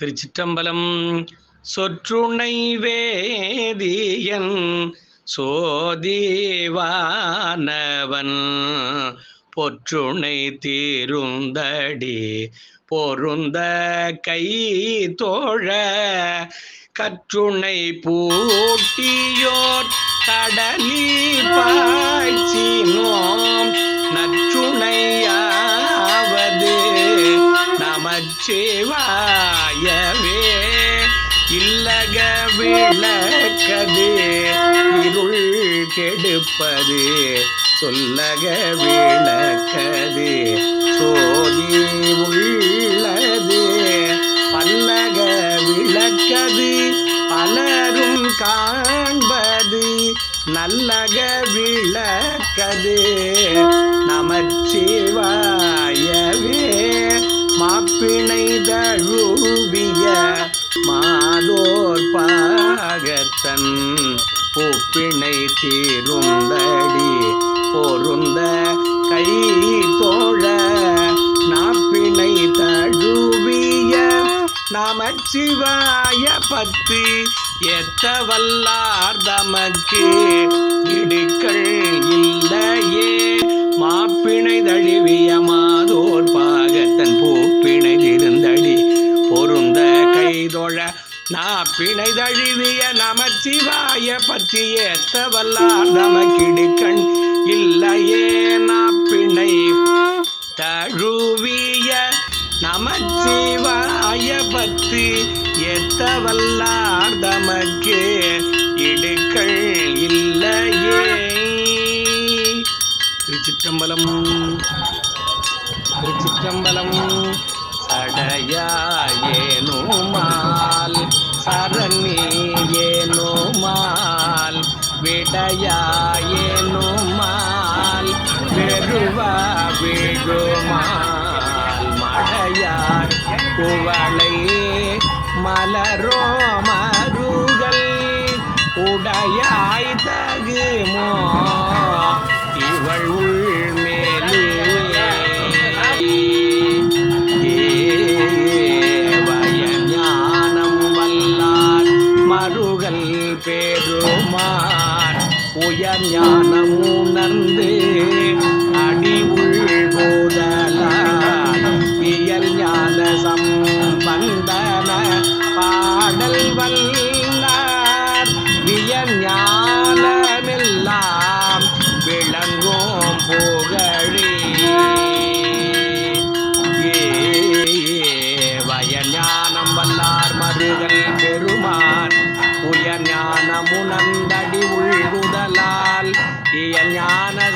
திருச்சிற்றம்பலம் சொற்றுணை வேதியன் சோதிவானவன் பொற்றுணை தீருந்தடி பொருந்த கை தோழ கற்றுணை பூட்டியோர் கடலில் பாய்ச்சினோம் நற்றுணையாவது நமச்சிவா விளக்கது இருள் கெடுப்பது. சொல்லக விளக்கது சோதி உள்ளது. பல்லக விளக்கது பலரும் காண்பது. நல்லக விளக்கது நமச்சிவாயவே. மாப்பிணை தழுவிய மாதோர் பா பாகத்தன் ஒப்பிணை தீருந்தடி பொருந்த கை தோழ நாப்பிணை தழுவிய நமச்சிவாய பத்து எத்த வல்லார் தமக்கு இடுக்கள் இல்லையே மாப்பிணை தழுவியமா நாப்பிணை நமச்சிவாய பற்றி ஏத்த வல்லார் நமக்கிடுக்கண் இல்லையே நாப்பிணை தழுவிய நமச்சிவாய பத்து ஏத்த வல்லார் தமக்கே இடுக்கள் இல்லையே. திருச்சிற்றம்பலம் திருச்சிற்றம்பலம் சடையாயேனுமால் சரணியேனுமால் விடையாயேனுமால் வெறுவா விழுமால் மழையார் குவளை மலரோ மருகள் உடையாய் தகுமோ உயர் ஞானம் உணர்ந்து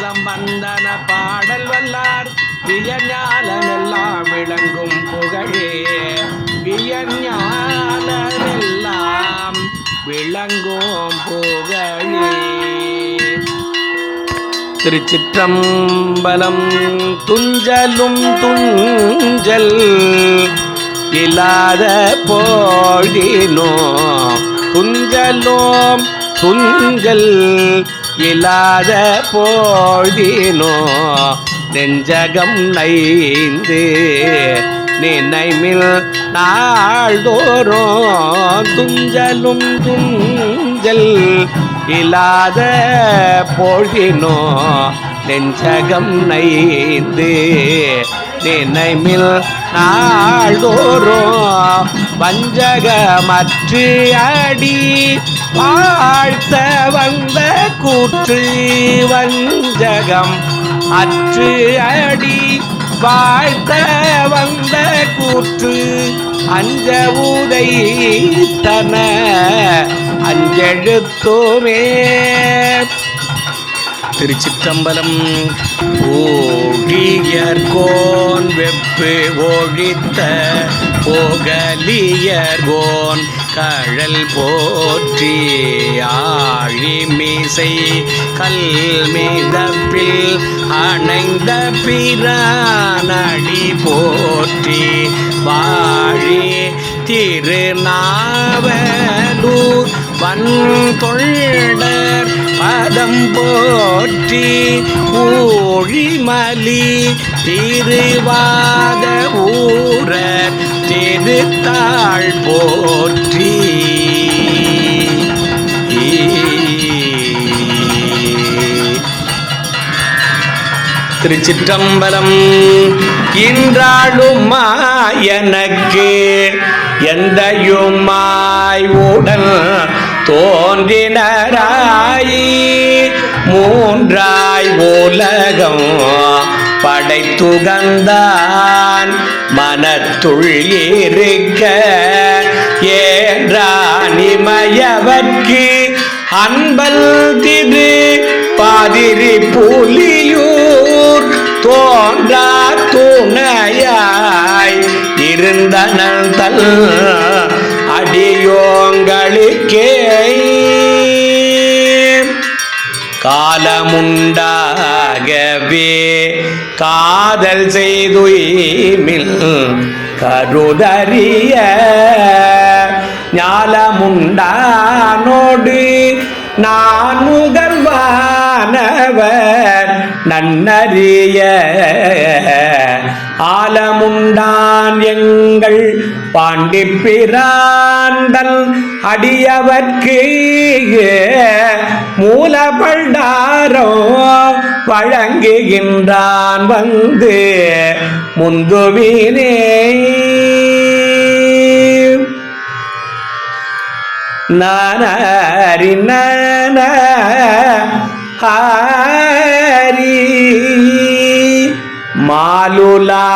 சம்பந்தன பாடல் வல்லார். வியஞ்ஞாலமெல்லாம் விளங்கும் புகழே. வியஞ்ஞாலமெல்லாம் விளங்கும் புகழே. திருச்சிற்றம்பலம் துஞ்சலும் துஞ்சல் இல்லாத போழினோ துஞ்சலோம் துஞ்சல் இல்லாத போழ்தினோ நெஞ்சகம் நைந்து நினைமில் நாள்தோறும் துஞ்சலும் துஞ்சல் இல்லாத பொழினோ நெஞ்சகம் நைந்து நினைமில் நாள்தோறும் வஞ்சகமற்று அடி வாழ்த்த வந்த கூற்று வஞ்சகம் அற்று அடி வாழ்த்த வந்த கூற்று அஞ்ச ஊதை தன அஞ்செழுத்துமே. திருச்சிற்றம்பலம். ஓழியர்கோன் வெப்பு ஒழித்த போகலியர்கோன் கழல் போற்றி ஆழிமிசை கல்மிதப்பில் அணைந்த பிரானடி போற்றி வாழி திருநாவலூர் வன் தொண்டர் பாதம் போற்றி ஊழிமலி திருவாத ஊர திருத்தாள் போற்றி. திருச்சிற்றம்பலம் இன்றாளுமா எனக்கு எந்தையுமாய் உடல் தோன்றினராயி. மூன்றாய் உலகம் படைத்துகந்தான் மனத்துள் இருக்க ஏன்றானிமயவர்க்கு அன்பல் திரு பாதிரி புலியூர். தோன்றா துணையாய் இருந்தனன் தல் அடியோங்களுக்கே காலமுண்டாகவே காதல் செய்துமில் கருதறிய ஞாலமுண்டானோடு நான் முதல்வானவர் நன்னறிய ஆலமுண்டான் எங்கள் பாண்டி பாண்டிப்பிராண்டல் அடியவர்க்கு மூலபண்டாரோ வழங்குகின்றான் வந்து முந்துவினே. நாரி நன மாலுலா